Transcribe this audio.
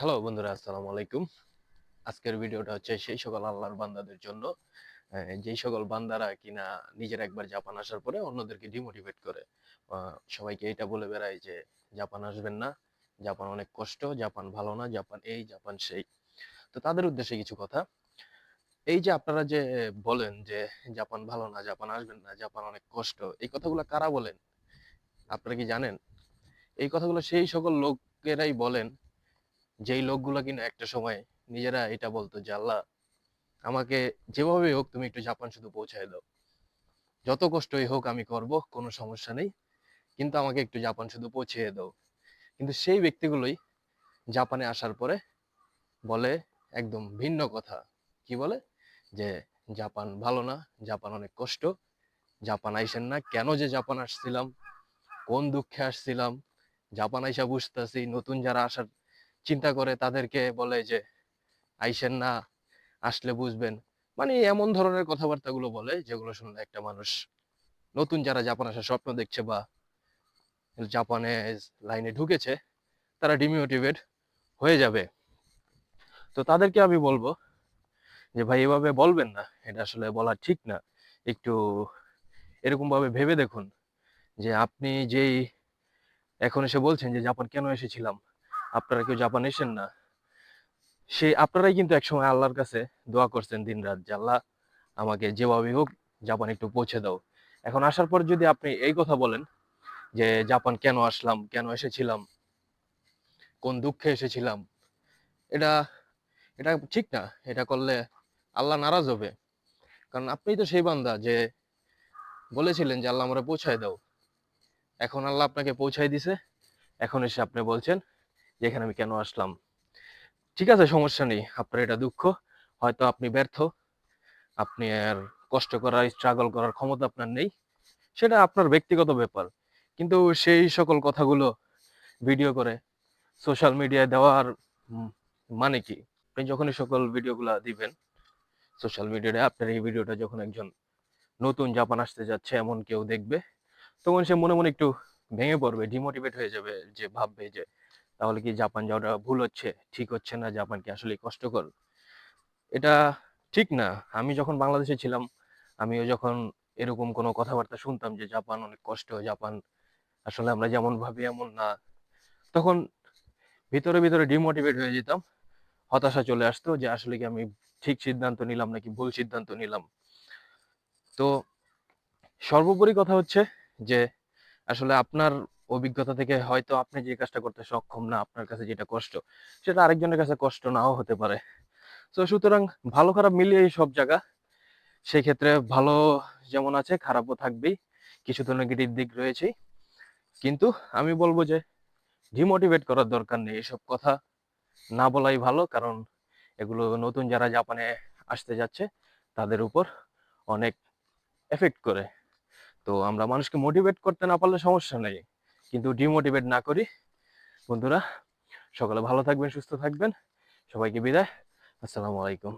Hello বন্ধুরা, আসসালামু আলাইকুম। আজকের ভিডিওটা হচ্ছে সেই সকল আল্লাহর বান্দাদের জন্য। যেই সকল বান্দারা কিনা নিজের একবার জাপান আসার পরে অন্যদেরকে ডিমোটিভেট করে সবাইকে এটা বলে বেড়ায় যে জাপান আসবেন না। জাপান অনেক কষ্ট, জাপান ভালো না, জাপান এই, জাপান সেই। তো তাদের উদ্দেশ্যে কিছু কথা। এই যে আপনারা যে বলেন যে জাপান ভালো না, জাপান আসবেন না, জাপান অনেক কষ্ট, এই কথাগুলো কারা বলেন? আপনারা কি জানেন? এই কথাগুলো সেই সকল লোকেরাই বলেন যেই লোকগুলো কিনা একটা সময় নিজেরা এটা বলতো যে, আল্লাহ, আমাকে যেভাবে হোক তুমি একটু জাপান শুধু পৌঁছায় দাও। যত কষ্টই হোক আমি করব, কোনো সমস্যা নেই। কিন্তু আমাকে একটু জাপান শুধু পৌঁছিয়ে দাও। কিন্তু সেই ব্যক্তিগুলোই জাপানে আসার পরে বলে একদম ভিন্ন কথা। কি বলে? যে, জাপান ভালো না, জাপান অনেক কষ্ট। জাপান আইসেন না, কেন যে জাপান আসছিলাম? কোন দুঃখে আসছিলাম? জাপান আইসা বুঝতেছি, নতুন যারা আসার চিন্তা করে তাদেরকে বলে যে, আইসেন না, আসলে বুঝবেন। মানে এমন ধরনের কথাবার্তাগুলো বলে, যেগুলো শুনলে একটা মানুষ নতুন যারা জাপান আসার স্বপ্ন দেখছে বা জাপানে লাইনে ঢুকেছে, তারা ডিমোটিভেট হয়ে যাবে। তো তাদেরকে আমি বলব যে, ভাই, এভাবে বলবেন না। এটা আসলে বলা ঠিক না। একটু এরকম ভাবে ভেবে দেখুন যে, আপনি যেই এখন এসে বলছেন যে, জাপান কেন এসেছিলাম? আপনারা কেউ জাপান এসেন না। সে আপনারাই কিন্তু একসময় আল্লাহর কাছে দোয়া করছেন দিন রাত যে, আল্লাহ, আমাকে যেভাবে হোক জাপান একটু পৌঁছে দাও। এখন আসার পর যদি আপনি এই কথা বলেন যে, জাপান কেন আসলাম? কেন এসেছিলাম? কোন দুঃখে এসেছিলাম? এটা এটা ঠিক না। এটা করলে আল্লাহ নারাজ হবে। কারণ আপনি তো সেই বান্দা যে বলেছিলেন যে, আল্লাহ আমরা পৌঁছায় দাও। এখন আল্লাহ আপনাকে পৌঁছায় দিছে। এখন এসে আপনি বলছেন যে এখানে আমি কেন আসলাম? ঠিক আছে, সমস্যা নেই। আপনার এটা দুঃখ। হয়তো আপনি ব্যর্থ। আপনি আর কষ্ট করার স্ট্রাগল করার ক্ষমতা আপনার নেই। সেটা আপনার ব্যক্তিগত ব্যাপার। কিন্তু সেই সকল কথাগুলো ভিডিও করে সোশ্যাল মিডিয়ায় দেওয়ার মানে কি? আপনি যখন এই সকল ভিডিওগুলো দিবেন সোশ্যাল মিডিয়ায় আপনার এই ভিডিওটা যখন একজন নতুন জাপান আসতে যাচ্ছে, এমন কেউ দেখবে, তখন সে মনে মনে একটু ভেঙে পড়বে ডিমোটিভেট হয়ে যাবে, যে ভাববে যে তাহলে কি জাপান যাওয়াটা ভুল হচ্ছে? ঠিক হচ্ছে না? জাপান কি আসলে কষ্টকর? এটা ঠিক না। আমি যখন বাংলাদেশে ছিলাম, আমিও যখন এরকম কোনো কথাবার্তা শুনতাম যে জাপান অনেক কষ্ট, জাপান আসলে আমরা যেমন ভাবি এমন না। তখন ভিতরে ভিতরে ডিমোটিভেট হয়ে যেতাম। হতাশা চলে আসতো যে আসলে কি আমি ঠিক সিদ্ধান্ত নিলাম নাকি ভুল সিদ্ধান্ত নিলাম। তো সর্বোপরি কথা হচ্ছে যে আসলে আপনার অভিজ্ঞতা থেকে হয়তো আপনি যে কাজটা করতে সক্ষম না, আপনার কাছে যেটা কষ্ট, সেটা আরেকজনের কাছে কষ্ট নাও হতে পারে। তো সুতরাং ভালো খারাপ মিলিয়ে সব জায়গা। সেই ক্ষেত্রে ভালো যেমন আছে, খারাপও থাকবেই। কিছু তো নেগেটিভ দিক রয়েছে কিন্তু আমি বলব যে ডিমোটিভেট করার দরকার নেই। এসব কথা না বলাই ভালো, কারণ এগুলো নতুন যারা জাপানে আসতে যাচ্ছে, তাদের উপর অনেক এফেক্ট করে। তো আমরা মানুষকে মোটিভেট করতে না পারলে সমস্যা নেই। কিন্তু ডিমোটিভেট না করি। বন্ধুরা সকালে ভালো থাকবেন সুস্থ থাকবেন। সবাইকে বিদায়। আসসালামু আলাইকুম।